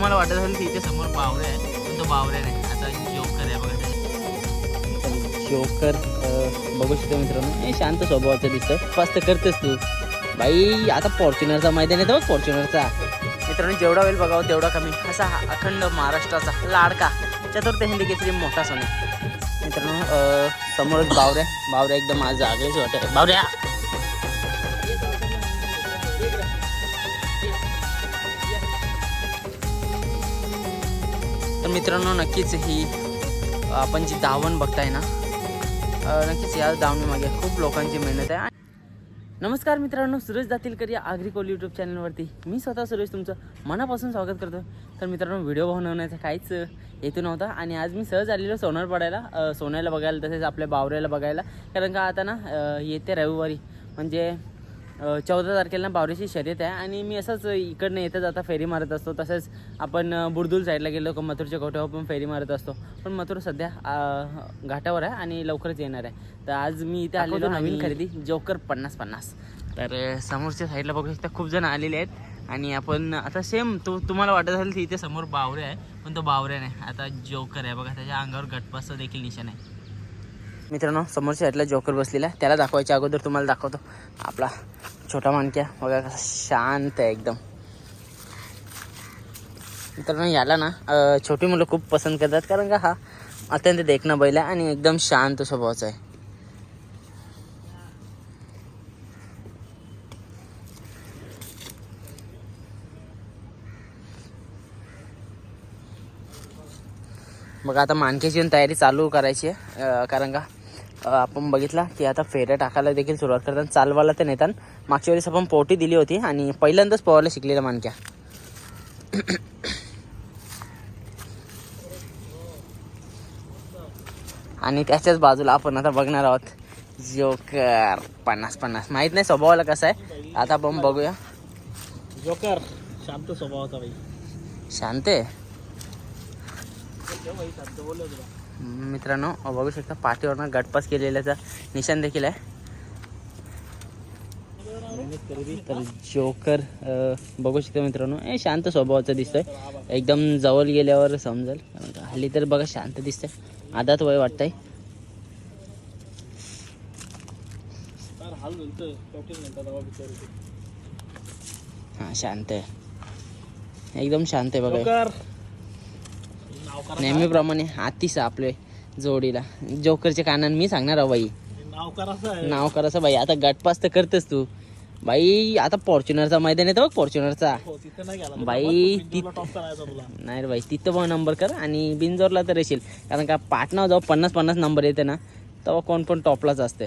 तुम्हाला वाटत असेल की इथे समोर बावरे आहे पण तो बावरे नाही. आता जोकर आहे बघा. जोकर बघू शकतो मित्रांनो. हे शांत स्वभावाचं दिसतं फास्ट करतेस तू. बाई आता फॉर्च्युनरचा मैदान येतो बघ फॉर्च्युनरचा मित्रांनो जेवढा वेळ बघावं तेवढा कमी. असा हा अखंड महाराष्ट्राचा लाडका चतुर्थ हिंदी केसरी मोठा सोने मित्रांनो समोरच बावऱ्या बावऱ्या एकदम आज जागेच वाटत बावऱ्या! मित्रांनो नक्कीच ही आपण जी धावण बघताय ना नक्कीच या धावणीमागे खूप लोकांची मेहनत आहे. नमस्कार मित्रांनो सुरेश दातीलकर या आग्रिकोल यूट्यूब चॅनलवरती मी स्वतः सुरेश तुमचं मनापासून स्वागत करतो तर मित्रांनो व्हिडिओ बनवण्याचा काहीच हेतू नव्हता आणि आज मी सहज आलेलो सोनार पडायला सोन्याला बघायला तसेच आपल्या बावऱ्याला बघायला. कारण का आता ना येते रविवारी. म्हणजे चौदा तारखेला ना बावऱ्याची शर्यत आहे आणि मी असंच इकडनं येतं जाता फेरी मारत असतो. तसेच आपण बुरदुल साईडला गेलो का मथुरच्या गोठ्यावर पण फेरी मारत असतो. पण मथुर सध्या घाटावर आहे आणि लवकरच येणार आहे. तर आज मी इथे आलेलो नवीन खरेदी. जोकर पन्नास पन्नास. तर समोरच्या साईडला बघू शकता खूप जण आलेले आहेत. आणि आपण आता सेम तो तुम्हाला वाटत असेल की इथे समोर बावरे आहे पण तो बावरे नाही आता जोकर आहे. बघा त्याच्या अंगावर गटपासचं देखील निशाण आहे. मित्रांनो समोरच्या साईडला जोकर बसलेला आहे. त्याला दाखवायच्या अगोदर तुम्हाला दाखवतो. आपला छोटा माणक्या बघा कसा शांत आहे एकदम. मित्रांनो याला ना छोटी मुलं खूप पसंत करतात. कारण का हा अत्यंत देखणं बैल आहे आणि एकदम शांत स्वभावाचा आहे. मग आता मानक्याची तयारी चालू करायची आहे. कारण का आपण बघितला की आता फेऱ्या टाकायला देखील सुरुवात करतात. चालवायला तर नेतात. मागच्या वेळेस आपण पोटी दिली होती आणि पहिल्यांदाच पोहायला शिकलेला मानक्या. आणि त्याच्याच बाजूला आपण आता बघणार आहोत. जोकर. पन्नास पन्नास. माहीत नाही स्वभावाला कसं आहे. आता आपण बघूया. जोकर. शांत स्वभावाचा शांत आहे. मित्रांनो बघू शकता पाठीवरनं गटपास केलेल्याचा निशाण देखील आहे. तर जोकर बघू शकता मित्रांनो हे शांत स्वभावाचं दिसतंय. एकदम जवळ गेल्यावर समजेल. हल्ली तर बघा शांत दिसतंय. आदात वय वाटतंय. फार हां शांत आहे. एकदम शांत आहे बघा. नेहमीप्रमाणे हातीस आपले जोडीला. जोकरच्या कानान मी सांगणार आहो बाई. नाव करायचं बाई. आता गटपास तर करतेस तू. बाई आता फॉर्च्युनरचा मैदान येतं बघ फॉर्च्युनरचा. हो तिथे नाही गेला. बाई, नाही रे बाई तिथं पण नंबर कर आणि बिनजोरला तर येशील. कारण का पाटणा जेव्हा पन्नास पन्नास नंबर येते ना तेव्हा कोण पण टॉपलाच असते.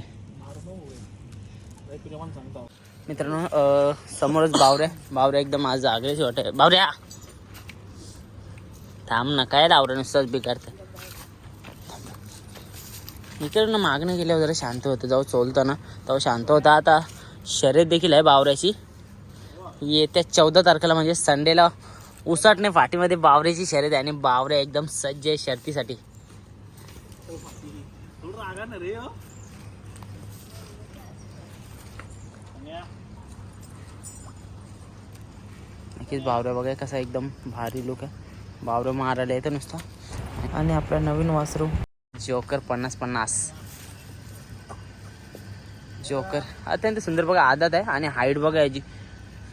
मित्रांनो समोरच बावऱ्या. बावऱ्या एकदम आज आग्रेच वाटत बावऱ्या! थांब ना काय डावऱ्या नुसतंच बिकारतं इकडनं मागणं गेल्यावर जरा शांत होतं. जेव्हा चोलताना तेव्हा शांत होता. आता शर्यत देखील आहे बावऱ्याची. येत्या चौदा तारखेला म्हणजे संडेला उसाटणे फाटीमध्ये बावऱ्याची शर्यत आहे आणि बावऱ्या एकदम सज्ज आहे शर्तीसाठी. नक्कीच बावऱ्या बघा कसा एकदम भारी लुक आहे. बावरं मारायला येतं नुसता. आणि आपला नवीन वासरू. जोकर पन्नास पन्नास. जोकर. अत्यंत सुंदर बघा आदात आहे आणि हाईट बघा याची.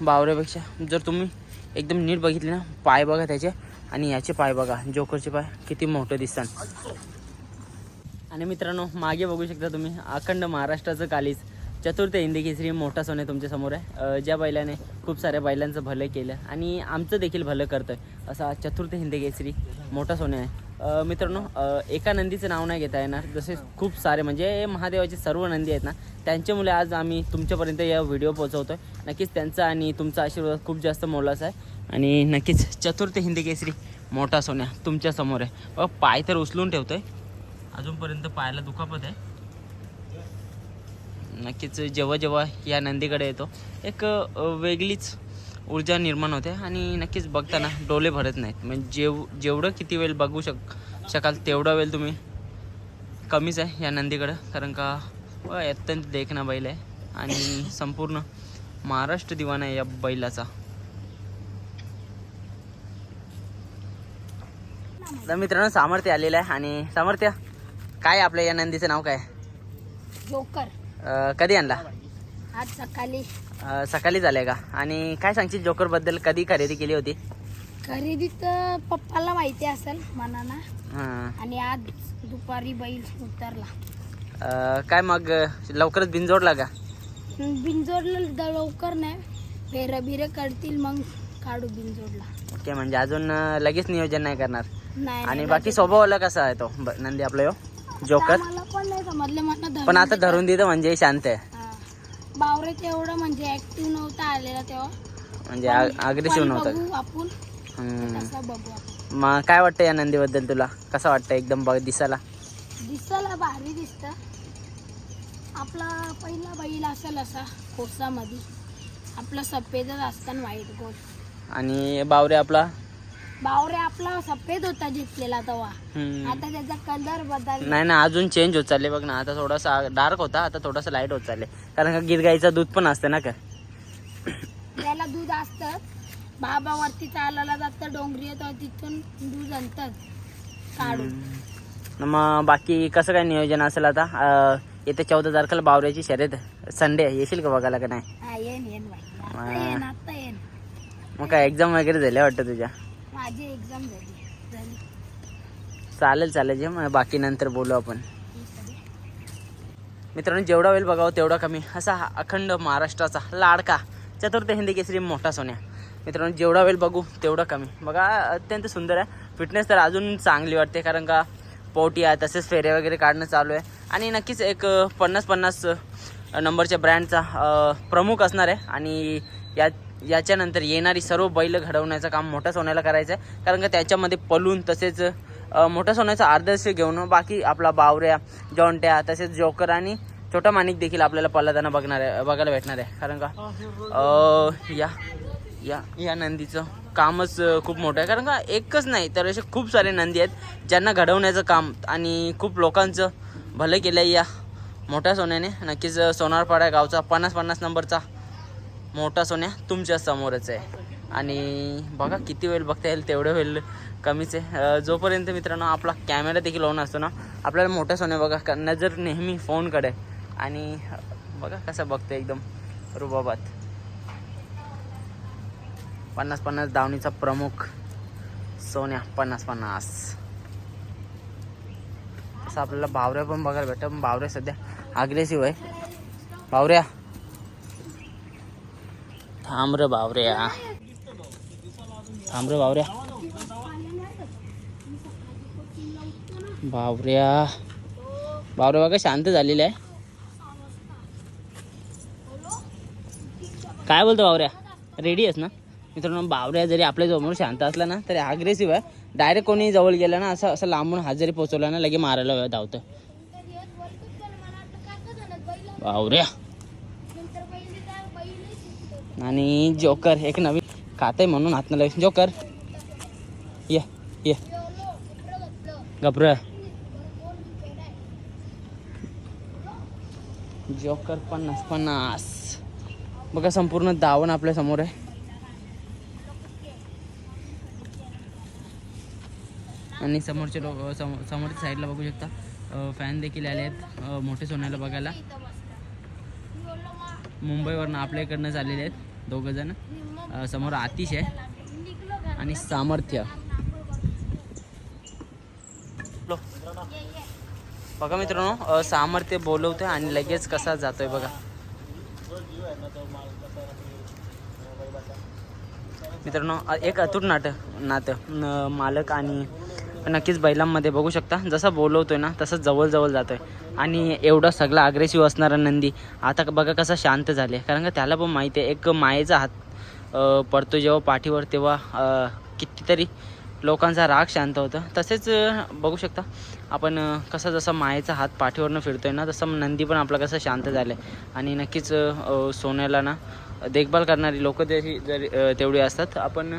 बावऱ्यापेक्षा. जर तुम्ही एकदम नीट बघितले ना पाय बघा त्याचे आणि याचे पाय बघा. जोकरचे पाय किती मोठे दिसतात. आणि मित्रांनो मागे बघू शकता तुम्ही अखंड महाराष्ट्राचं कालीच चतुर्थ हिंदी केसरी मोठा सोने तुमच्यासमोर आहे. ज्या बैलाने खूप साऱ्या बैलांचं भलं केलं आणि आमचं देखील भलं करतं असा चतुर्थ हिंदी केसरी मोठा सोने आहे. मित्रांनो एका नंदीचं नाव नाही घेता येणार. जसे खूप सारे म्हणजे महादेवाचे सर्व नंदी आहेत ना त्यांच्यामुळे आज आम्ही तुमच्यापर्यंत या व्हिडिओ पोहोचवतोय. नक्कीच त्यांचा आणि तुमचा आशीर्वाद खूप जास्त मोलाचा आहे. आणि नक्कीच चतुर्थ हिंदी केसरी मोठा सोन्या तुमच्यासमोर आहे. बघा, पाय तर उचलून ठेवतो आहे अजूनपर्यंत पायाला दुखापत आहे. नक्कीच जेव्हा जेव्हा या नंदीकडे येतो. एक वेगळीच ऊर्जा निर्माण होते आणि नक्कीच बघताना डोले भरत नाहीत. म्हणजे जेव जेवढं किती वेळ बघू शक शकाल तेवढा वेळ तुम्ही कमीच आहे या नंदीकडं. कारण का अत्यंत देखणा बैल आहे आणि संपूर्ण महाराष्ट्र दिवाना आहे या बैलाचा. तर मित्रांनो सामर्थ्य आलेलं आहे आणि सामर्थ्य काय आपल्या या नंदीचं नाव काय? जोकर. कधी आणला? आज सकाळी. अं, सकाळी झालंय का? आणि काय सांगशील जोकरबद्दल? कधी खरेदी केली होती? खरेदी तर पप्पाला माहिती असेल मनाना हां. आणि आज दुपारी बैल उतरला. अं, काय मग अं, लवकरच बिनजोडला का? बिनजोडला लवकर नाही. फेर बिरे करतील मग काढू बिनजोडला ओके म्हणजे अजून अं, लगेच नियोजन नाही करणार? नाही आणि नाही, बाकी स्वभावाला कसा आहे तो. ब- नंदी आपला यो. जोकर पण नाही समजलं मला धरून पण आता. धरून देतं म्हणजे शांत आहे. हा. बावरे एवढं म्हणजे ऍक्टिव्ह नव्हता आलेला तेव्हा. म्हणजे अग्रेसिव्ह पण नव्हतं. बघू आपण. हम्म. तसा बघू आपण. मग काय वाटतं या नंदीबद्दल तुला? कसं वाटतं एकदम बघ दिसायला? दिसायला भारी दिसत. आपला पहिला बैल असेल असा कोसामध्ये. आपला सफेदच असताना व्हाईट गोल आणि बावरे आपला? बावरे आपला सफेद होता जिंकलेला तेव्हा हम्म. आता त्याचा कलर बदल नाही ना अजून चेंज होत चालले बघ ना. आता थोडासा डार्क होता आता थोडासा लाइट होत चालले. कारण का गिर गाईचं दूध पण असतं ना का? त्याला दूध असतं. बाबावरती चालायला जातं डोंगरी येतं तिथून दूध आणतात काढून. न मग बाकी कसं काय नियोजन असेल आता? अं, येत्या चौदा तारखेला बावऱ्याची शर्यत संडे येशील का बघायला का नाही? हा येईन बाई. आता. येईन आता येईन. मग काय एक्झाम वगैरे झाल्या वाटतं तुझ्या? माझी एक्झाम झाली. झाली. चालेल चालेल. जे मग बाकी नंतर बोलू आपण. मित्रांनो जेवढा वेळ बघावं तेवढा कमी. असा हा अखंड महाराष्ट्राचा लाडका चतुर्थ हिंदी केसरी मोठा सोन्या. मित्रांनो जेवढा वेळ बघू तेवढा कमी. बघा अत्यंत सुंदर आहे. फिटनेस तर अजून चांगली वाटते कारण का पोटी आहे तसेच फेरे वगैरे काढणं चालू आहे. आणि नक्कीच एक पन्नास पन्नास नंबरच्या ब्रँडचा प्रमुख असणार आहे. आणि या याच्यानंतर येणारी सर्व बैल घडवण्याचं काम मोठ्या सोन्याला करायचं आहे कारण का त्याच्यामध्ये पलून तसेच मोठ्या सोन्याचा आदर्श घेऊन बाकी आपला बावऱ्या जॉन्ट्या तसेच जोकर आणि छोटा माणिक देखील आपल्याला पल्लादाना बघणार आहे बघायला भेटणार आहे. कारण का या या या नंदीचं कामच खूप मोठं आहे. कारण का एकच नाही तर असे खूप सारे नंदी आहेत ज्यांना घडवण्याचं काम आणि खूप लोकांचं भलं केलं आहे या मोठ्या सोन्याने. नक्कीच सोनारपाडा गावचा पन्नास पन्नास नंबरचा मोठा सोन्या तुमच्या समोरच आहे. आणि बघा किती होईल बघता येईल तेवढं होईल कमीच आहे. जोपर्यंत मित्रांनो आपला कॅमेरा देखील ऑन असतो ना आपल्याला मोठा सोन्या बघा का- नजर नेहमी फोनकडे आणि बघा कसं बघतं एकदम रुबाबात. पन्नास पन्नास दावणीचा प्रमुख सोन्या पन्नास पन्नास. असं आपल्याला बावऱ्या पण बघायला भेटतं पण भावऱ्या सध्या अग्रेसिव्ह आहे. भावऱ्या थांब बावऱ्या थांब बावऱ्या बावऱ्या बावऱ्या बघा शांत झालेला आहे. काय बोलतो बावऱ्या रेडी आहेस ना? मित्रांनो बावऱ्या जरी आपल्या जवळ शांत असला ना तरी अग्रेसिव्ह आहे. डायरेक्ट कोणी जवळ गेलं ना असं असं लांबून हात जरी पोचवला ना लगे मारायला धावतं बावऱ्या आणि जोकर एक नवीन खाते म्हणून हात जोकर. ये ये. घबरा जोकर पन्नास पन्नास. बघा संपूर्ण दावण आपल्यासमोर आहे. आणि समोरचे लोक समोर समोरच्या साईडला बघू शकता. फॅन देखील आले आहेत. मोठे सोन्याला बघायला. मुंबईवरनं आपल्या इकडनं आलेले आहेत. दोघं जण. समोर आतिश आहे. आणि सामर्थ्य. लो. बघा मित्रांनो सामर्थ्य बोलवतोय आणि लगेच कसा जातोय बघा. मित्रांनो एक अतूट नाटक नातं मालक आणि नक्कीच बैलांमध्ये बघू शकता. जसं बोलवतोय ना तसं जवळजवळ जातो जातोय. आणि एवढा सगळा अग्रेसिव्ह असणारा नंदी आता बघा कसा शांत झाले कारण का त्याला पण माहिती आहे एक मायेचा हात पडतो जेव्हा पाठीवर तेव्हा कितीतरी लोकांचा राग शांत होतं. तसेच बघू शकता. आपण कसं कसा जसा मायेचा हात पाठीवरनं फिरतोय ना तसं नंदी पण आपला कसं शांत झालं आहे आणि नक्कीच सोन्याला ना देखभाल करणारी लोक जशी जरी तेवढी असतात. आपण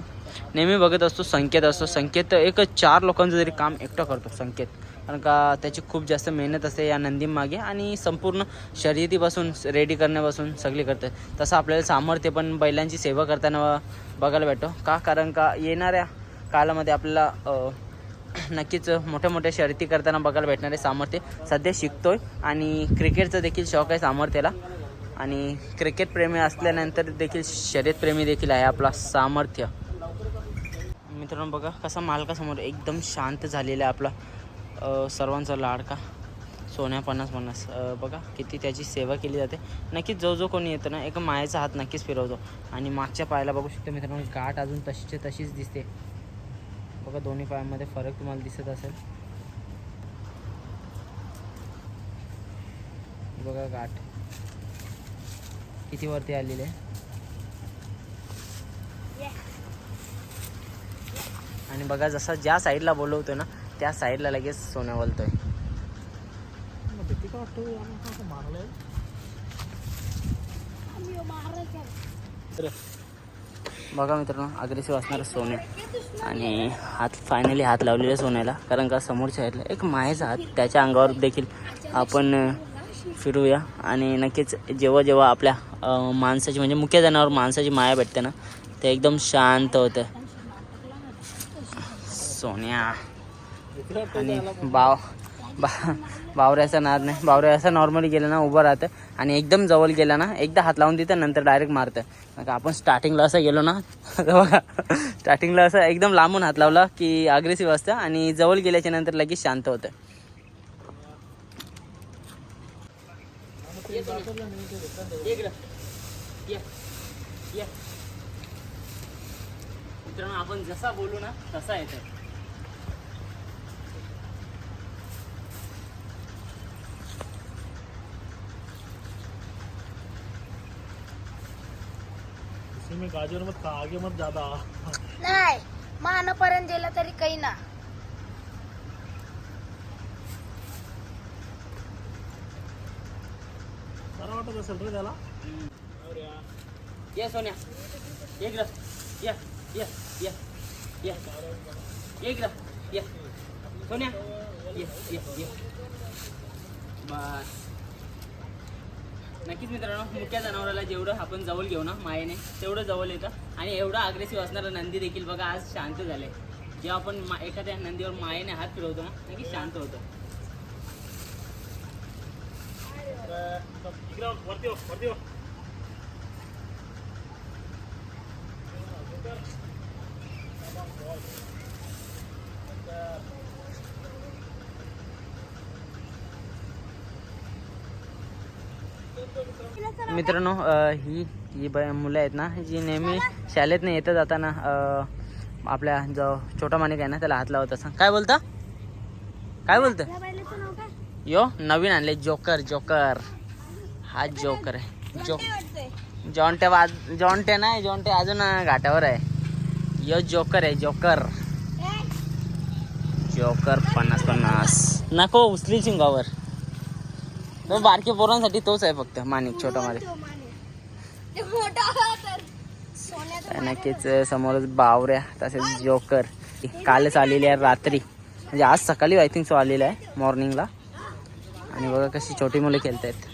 नेहमी बघत असतो संकेत असतो. संकेत एक चार लोकांचं जरी काम एकटं करतो संकेत. कारण का त्याची खूप जास्त मेहनत असते या नंदीमागे आणि संपूर्ण शर्यतीपासून रेडी करण्यापासून सगळी करते. तसं आपल्याला सामर्थ्य पण बैलांची सेवा करताना बघायला भेटतो. का? कारण का येणाऱ्या काळामध्ये आपल्याला नक्कीच मोठ्या मोठ्या शर्यती करताना बघायला भेटणारे सामर्थ्य सध्या शिकतोय आणि क्रिकेटचं देखील शौक आहे सामर्थ्याला. आणि क्रिकेटप्रेमी असल्यानंतर देखील शर्यतप्रेमी देखील आहे आपला सामर्थ्य. मित्रांनो बघा कसा मालकासमोर एकदम शांत झालेला आहे आपला सर्वांचा लाडका. सोन्या पन्नास पन्नास. बघा किती त्याची सेवा केली जाते. नक्कीच जो जो कोणी येतो ना एक मायेचा हात नक्कीच फिरवतो. आणि मागच्या पायाला बघू शकतो मित्रांनो गाठ अजून तशीच्या तशीच दिसते. बघा दोन्ही पायामध्ये फरक तुम्हाला दिसत असेल. बघा गाठ. किती वरती आलेली आहे. आणि बघा जसा ज्या साईडला बोलवतो ना त्या साईडला लगेच सोन्या बोलतोय. तर बघा मित्रांनो अग्रेसिव्ह असणार सोने. आणि हात फायनली हात लावलेला सोन्याला. कारण का समोरच्या साईडला एक मायेचा हात त्याच्या अंगावर देखील आपण फिरूया. आणि नक्कीच जेव्हा जेव्हा आपल्या माणसाची म्हणजे मुख्य जनावर माणसाची माया भेटते ना ते एकदम शांत होतं. सोन्या आणि बाव बा बावऱ्याचा नाद नाही. बावऱ्या असं नॉर्मली गेलं ना उभं राहतं आणि एकदम जवळ गेलं ना एकदा हात लावून देतं नंतर डायरेक्ट मारतं. का आपण स्टार्टिंगला असं गेलो ना बघा स्टार्टिंगला असं एकदम लांबून हात लावला की अग्रेसिव्ह असतं आणि जवळ गेल्याच्यानंतर लगेच शांत होतं. मित्रांनो आपण जसा बोलू ना तसा येतं इसी में गाजर मत खा आगे मत ज़्यादा नाही मानापर्यंत गेलं तरी काही ना। बरं वाटत असेल रे त्याला ये सोन्या ये इकडं ये ये ये ये ये इकडं ये सोन्या ये ये ये। बस। नक्कीच मित्रांनो मुख्या जनावराला जेवढं आपण जवळ घेऊ ना मायेने तेवढं जवळ येतं. आणि एवढं अग्रेसिव्ह असणारा नंदी देखील बघा आज शांत झाले जेव्हा आपण मा एखाद्या नंदीवर मायेने हात फिरवतो ना नक्की शांत होतं. वरती हो, वरती हो. मित्रांनो ही ही ब मुलं आहेत ना जी नेहमी शाळेत नाही येतं जाताना आपल्या जो छोटा माणिक आहे ना त्याला हात लावत असं काय बोलता? काय बोलतं? या नवीन आणले जोकर जोकर. हा जोकर आहे. जो जॉन्टे वाज जॉन्टे नाही जॉन्टे अजून घाटावर आहे. यो जोकर आहे जोकर. जोकर पन्नास पन्नास. नको उचली शिंगावर. तो बारके पोरांसाठी तोच आहे फक्त माणिक छोटा सोन्याचं नक्कीच समोरच बावऱ्या तसेच जोकर. कालच आलेली आहे रात्री. म्हणजे आज सकाळी आय थिंक सो आलेला आहे मॉर्निंगला आणि बघा कशी छोटी मुलं खेळत आहेत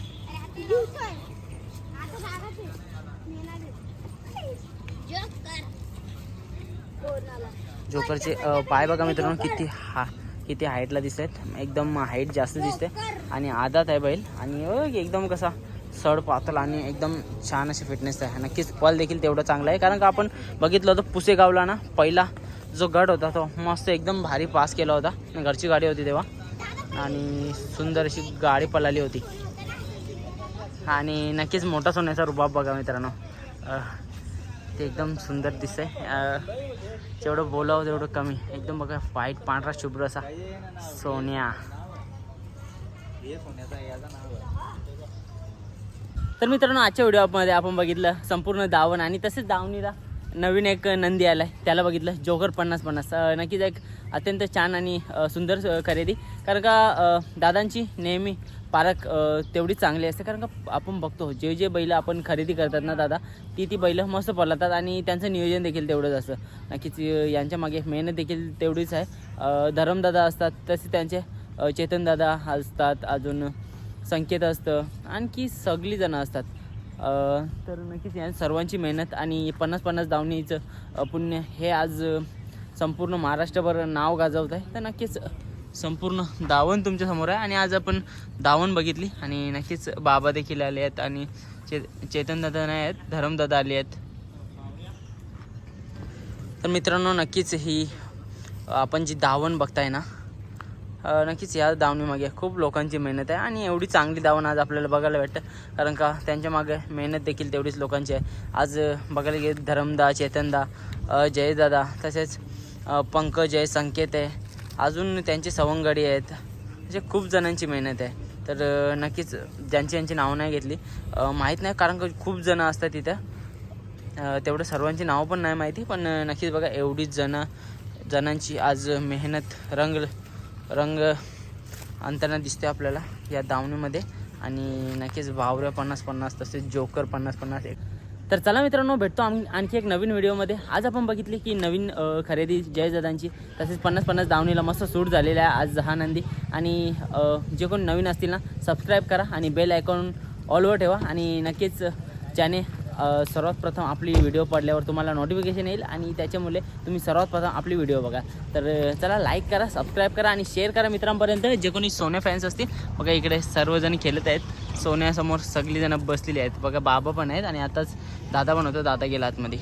जोकरचे पाय बघा मित्रांनो किती हा. किती हाईटला दिसत आहेत एकदम हाईट जास्त दिसते. आणि आदात आहे बैल. आणि एकदम कसा सड पातळ आणि एकदम छान अशी फिटनेस आहे. नक्कीच पल देखील तेवढं चांगलं आहे. कारण का आपण बघितलं होतं पुसेगावला ना पहिला जो गड होता तो मस्त एकदम भारी पास केला होता. घरची गाडी होती तेव्हा. आणि सुंदर अशी गाडी पळाली होती. आणि नक्कीच मोठा सोन्याचा रुबाब बघा मित्रांनो. ते एकदम सुंदर दिसतंय. आहे जेवढं बोलावं तेवढं कमी. एकदम बघा व्हाईट पांढरा शुभ्र असा. सोन्या. तर मित्रांनो आजच्या व्हिडिओमध्ये आपण बघितलं संपूर्ण दावण आणि तसेच दावणीला नवीन एक नंदी आला आहे त्याला बघितलं जोकर पन्नास पन्नास. नक्कीच एक अत्यंत छान आणि सुंदर खरेदी. कारण का दादांची नेहमी पारख तेवढी चांगली असते. कारण का आपण बघतो जे जे बैल आपण खरेदी करतात ना दादा ती ती बैलं मस्त पळतात आणि त्यांचं नियोजन देखील तेवढंच असतं. नक्कीच यांच्या मागे मेहनत देखील तेवढीच आहे. धरमदादा असतात तसे त्यांचे चेतनदादा असतात अजून संकेत असतं. आणखी सगळी जणं असतात. तर नक्कीच या सर्वांची मेहनत आणि पन्नास पन्नास दावणीचं पुण्य हे आज संपूर्ण महाराष्ट्रभर नाव गाजवत आहे. तर नक्कीच संपूर्ण दावण तुमच्यासमोर आहे. आणि आज आपण दावण बघितली. आणि नक्कीच बाबा देखील आले आहेत आणि चे चेतन दादा नाही आहेत धरमदादा आले आहेत. तर मित्रांनो नक्कीच ही आपण जी दावण बघताय ना नक्कीच या दावणीमागे खूप लोकांची मेहनत आहे. आणि एवढी चांगली दावण आज आपल्याला बघायला भेटतं. कारण का त्यांच्या मागे मेहनत देखील तेवढीच लोकांची आहे. आज बघायला गेलं धरमदा चेतनदा जयदादा तसेच पंकज आहे संकेत आहे. अजून त्यांची सवंगडी आहेत. म्हणजे खूप जणांची मेहनत आहे. तर नक्कीच ज्यांची यांची नावं नाही घेतली माहीत नाही कारण का खूप जणं असतात तिथं तेवढं सर्वांची नावं पण नाही माहिती पण नक्कीच बघा एवढीच जणं जणांची आज मेहनत रंग रंग अंतना दिसते आपल्याला या दावणीमध्ये. आणि नक्कीच भावऱ्या पन्नास पन्नास तसेच जोकर पन्नास पन्नास एक तर चला मित्रांनो भेटतो आम आणखी एक नवीन व्हिडिओमध्ये. आज आपण बघितली की नवीन खरेदी जयदादांची तसेच पन्नास पन्नास दावणीला मस्त सूट झालेला आहे आज हा नंदी आणि जे कोण नवीन असतील ना सबस्क्राईब करा आणि बेल आयकॉन ऑलवर ठेवा. आणि नक्कीच ज्याने सर्वात प्रथम आपली व्हिडिओ पडल्यावर तुम्हाला नोटिफिकेशन येईल आणि त्याच्यामुळे तुम्ही सर्वात प्रथम आपली व्हिडिओ बघा. तर चला लाईक करा सबस्क्राईब करा आणि शेअर करा मित्रांपर्यंत. जे कोणी सोन्या फॅन्स असतील बघा इकडे सर्वजण खेळत आहेत. सोन्यासमोर सगळीजणं बसलेली आहेत. बघा बाबा पण आहेत आणि आताच दादा पण होतो दादा गेला आतमध्ये.